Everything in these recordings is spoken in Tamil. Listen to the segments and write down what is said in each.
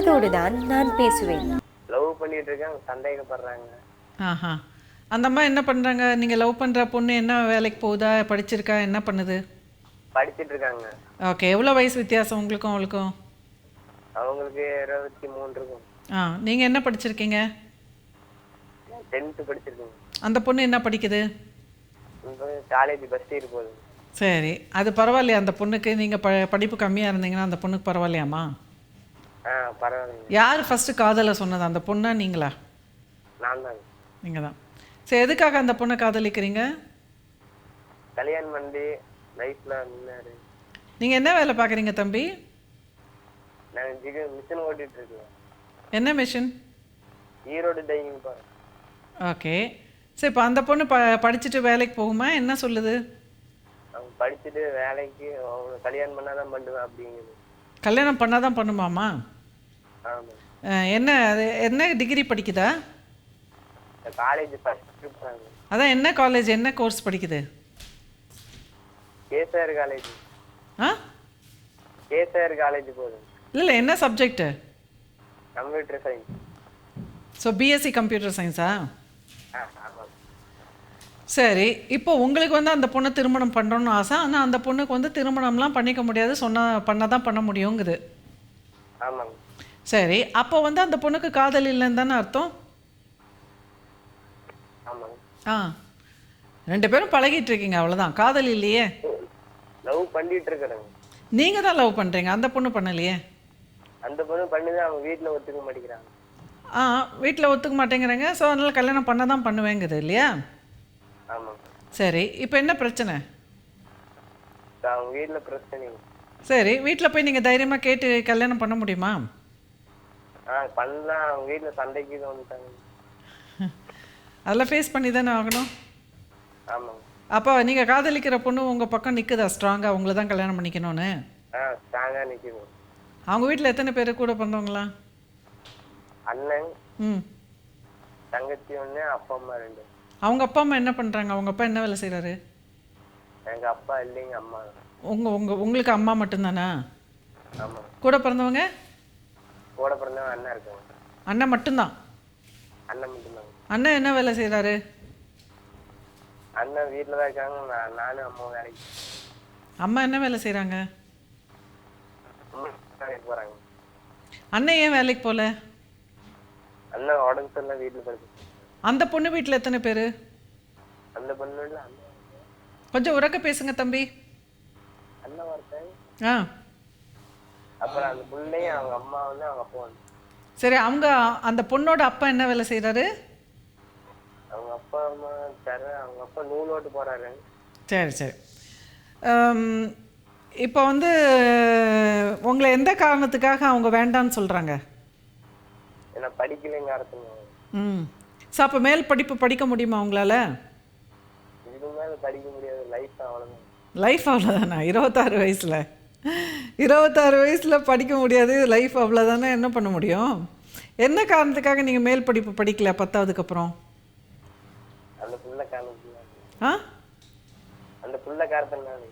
காதோடு தான் நான் பேசுவேன். லவ் பண்ணிட்டு இருக்கேன் சந்தேகப்படுறாங்க ஆஹா. அந்த அம்மா என்ன பண்ணுறாங்க நீங்கள் லவ் பண்ணுற பொண்ணு என்ன வேலைக்கு போகுதா? படிச்சிருக்கா? என்ன பண்ணுது? படிச்சிட்டு இருக்காங்க ஓகே எவ்வளோ வயசு வித்தியாசம் உங்களுக்கும் அவளுக்கும்? அவங்களுக்கு இருபத்தி மூணு இருக்கும். ஆ நீங்கள் என்ன படிச்சிருக்கீங்க? டென்த்து படிச்சிருக்கேங்க அந்த பொண்ணு என்ன படிக்குது? காலேஜ் பஸ் ஏறி போகுது. சரி அது பரவாயில்லையா? அந்த பொண்ணுக்கு நீங்கள் ப படிப்பு கம்மியாக இருந்தீங்கன்னா அந்த பொண்ணுக்கு பரவாயில்லையாம்மா? யார் ஃபஸ்ட்டு காதலை சொன்னது? அந்த பொண்ணா நீங்களா? நீங்கள் தான் சரி எதுக்காக அந்த பொண்ணை காதலிக்கிறீங்க? கல்யாணம் பண்ணி லைஃப்ல முன்னாடி. நீங்கள் என்ன வேலை பார்க்குறீங்க தம்பி? நான் மிஷின் ஓட்டிட்டு இருக்கேன் என்ன மிஷின்? Erode dining okay. சரி இப்போ அந்த பொண்ணு ப படிச்சுட்டு வேலைக்கு போகுமா? என்ன சொல்லுது? படிச்சுட்டு வேலைக்கு கல்யாணம் பண்ணாதான் பண்ணுவேன் அப்படிங்குது. கல்யாணம் பண்ணால் தான் பண்ணுமாமா என்ன அது என்ன டிகிரி படிக்குதா? காலேஜ் அதான் என்ன காலேஜ் என்ன கோர்ஸ் படிக்குது? கேசார் காலேஜ் ஆ? கேசார் காலேஜ் போகுது இல்லை என்ன subject computer science so BSc computer சயின்ஸா சரி இப்போ உங்களுக்கு வந்து அந்த பொண்ணை திருமணம் பண்ணுறோன்னு ஆசை. ஆனால் அந்த பொண்ணுக்கு வந்து திருமணம்லாம் பண்ணிக்க முடியாது. சொன்னால் பண்ண தான் பண்ண முடியுங்குது. ஆமாங்க. சரி அப்போ வந்து அந்த பொண்ணுக்கு காதல் இல்லைன்னு தானே அர்த்தம்? ஆமாங்க. ஆ. ரெண்டு பேரும் பழகிட்டு இருக்கீங்க அவ்வளோதான் காதல் இல்லையே. லவ் பண்ணிட்டு இருக்கிறேங்க. நீங்கள் தான் லவ் பண்ணுறீங்க அந்த பொண்ணு பண்ணலையே. அந்த பொண்ணு பண்ணிதான் அவங்க வீட்டில் ஒத்துக்க மாட்டேங்கிறாங்க. ஆ வீட்டில் ஒத்துக்க மாட்டேங்கிறாங்க. ஸோ அதனால் கல்யாணம் பண்ண தான் பண்ணுவேங்குது இல்லையா? சரி இப்போ என்ன பிரச்சனை? அவங்க வீட்டில் பிரச்சனைங்க சரி வீட்டில் போய் நீங்கள் தைரியமாக கேட்டு கல்யாணம் பண்ண முடியுமா? ஆ பண்ணலாம். அவங்க வீட்டில் சண்டைக்கு இது வந்துட்டாங்க. அதெல்லாம் ஃபேஸ் பண்ணி தானே ஆகணும். ஆமாங்க அப்போ நீங்கள் காதலிக்கிற பொண்ணு உங்கள் பக்கம் நிற்குதா ஸ்ட்ராங்காக உங்களை தான் கல்யாணம் பண்ணிக்கணும்னு? ஆ ஸ்ட்ராங்காக நிற்குது அவங்க வீட்டில் எத்தனை பேர்? கூட பிறந்தவங்களா? அண்ணன் ம். தங்கச்சி ஒன்று அப்பா அம்மா ரெண்டு. அவங்க அப்பா அம்மா என்ன பண்ணுறாங்க அவங்க அப்பா என்ன வேலை செய்கிறாரு எங்க அப்பா இல்லைங்க அம்மா. தான். உங்கள் உங்கள் உங்களுக்கு அம்மா மட்டும்தானா? ஆமாங்க கூட பிறந்தவங்க? கூட பிறந்தவன் அண்ணன் இருக்காங்க. அண்ணன் மட்டும்தான்? அண்ணன் மட்டும்தாங்க. அண்ணன் என்ன வேலை செய்கிறாரு அண்ணன் வீட்டில் தான் இருக்காங்க நான் நானும் அம்மாவும் வேலைக்கு அம்மா என்ன வேலை செய்கிறாங்க அம்மா வேலைக்கு போகிறாங்க அண்ணன் ஏன் வேலைக்கு போகல அண்ணன் உடம்பு சரியில்லை வீட்டில் படுத்து அந்த பொண்ணு வீட்டில் எத்தனை பேர்? அந்த பொண்ணு கொஞ்சம் உறக்க பேசுங்க தம்பி. ஆ. அப்புறம் அந்த பிள்ளையும் அவங்க அம்மா வந்து அவங்க அப்பா சரி அவங்க அந்த பொண்ணோட அப்பா என்ன வேலை செய்கிறாரு அவங்க அப்பா அம்மா தர அவங்க அப்பா நூல் ஓட்டு போறாரு. சரி சரி. இப்போ வந்து உங்களை எந்த காரணத்துக்காக அவங்க வேண்டான்னு சொல்கிறாங்க ஏன்னா படிக்கலைங்க ம். ஸோ அப்போ மேல் படிப்பு படிக்க முடியுமா உங்களால்? லைஃப் அவ்வளோதானா இருபத்தாறு வயசில். இருபத்தாறு வயசில் படிக்க முடியாது லைஃப் அவ்வளோதானே என்ன பண்ண முடியும்? என்ன காரணத்துக்காக நீங்கள் மேல் படிப்பு படிக்கல பத்தாவதுக்கு அப்புறம்? ஆ? அந்த புள்ள காரணத்தினால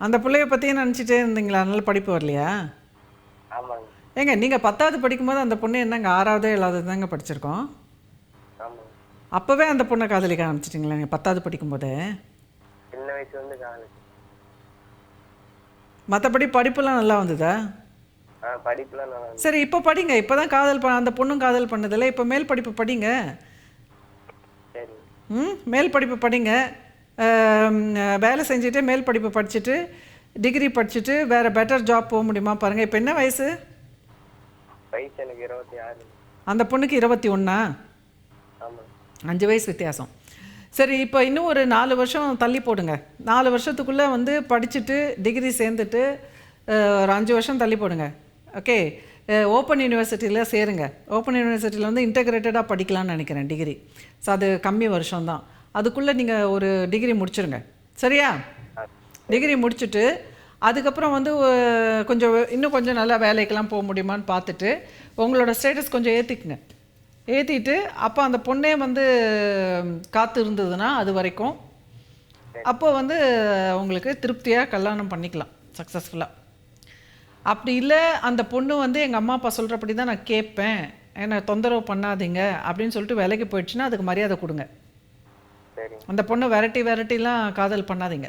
அந்த பிள்ளைய பற்றியே நினச்சிட்டே இருந்தீங்களா? அதனால படிப்பு வரலையா? ஏங்க நீங்கள் பத்தாவது படிக்கும்போது அந்த பொண்ணு என்னங்க? ஆறாவது ஏழாவது தாங்க படிச்சிருக்கோம். அப்போவே அந்த பொண்ணை காதலிக்க ஆரம்பிச்சிட்டிங்களா? நீங்கள் பத்தாவது படிக்கும்போதே? சின்ன வயசுல இருந்து காலேஜ் மற்றபடி படிப்புலாம் நல்லா வந்ததா? ஆ படிப்புலாம் நல்லா. சரி இப்போ படிங்க. இப்போ தான் காதல் ப அந்த பொண்ணும் காதல் பண்ணதில்ல. இப்போ மேல் படிப்பு படிங்க. சரி. ம் மேல் படிப்பு படிங்க. ஆம், வேலை செஞ்சுட்டு மேல் படிப்பு படிச்சுட்டு டிகிரி படிச்சுட்டு வேறு பெட்டர் ஜாப் போக முடியுமா பாருங்கள் இப்போ என்ன வயசு? வயசு எனக்கு இருபத்தி ஆறு. அந்த பொண்ணுக்கு இருபத்தி ஒன்றா அஞ்சு வயசு வித்தியாசம். சரி இப்போ இன்னும் ஒரு நாலு வருஷம் தள்ளி போடுங்க. நாலு வருஷத்துக்குள்ளே வந்து படிச்சுட்டு டிகிரி சேர்ந்துட்டு ஒரு அஞ்சு வருஷம் தள்ளி போடுங்க. ஓகே ஓப்பன் யூனிவர்சிட்டியில் சேருங்க. ஓப்பன் யூனிவர்சிட்டியில் வந்து இன்டகிரேட்டடாக படிக்கலாம்னு நினைக்கிறேன் டிகிரி ஸோ அது கம்மி வருஷம் தான் அதுக்குள்ளே நீங்கள் ஒரு டிகிரி முடிச்சுருங்க. சரியா? டிகிரி முடிச்சுட்டு அதுக்கப்புறம் வந்து கொஞ்சம் இன்னும் கொஞ்சம் நல்லா வேலைக்கெல்லாம் போக முடியுமான்னு பார்த்துட்டு உங்களோட ஸ்டேட்டஸ் கொஞ்சம் ஏற்றிக்குங்க ஏற்றிட்டு அப்போ அந்த பொண்ணே வந்து காத்து இருந்ததுன்னா அது வரைக்கும். அப்போ வந்து உங்களுக்கு திருப்தியாக கல்யாணம் பண்ணிக்கலாம் சக்ஸஸ்ஃபுல்லாக அப்படி இல்லை அந்த பொண்ணு வந்து எங்கள் அம்மா அப்பா சொல்கிறபடி தான் நான் கேட்பேன். என்னை தொந்தரவு பண்ணாதீங்க அப்படின்னு சொல்லிட்டு வேலைக்கு போயிடுச்சுன்னா அதுக்கு மரியாதை கொடுங்க. அந்த பொண்ணை விரட்டி விரட்டிலாம் காதல் பண்ணாதீங்க.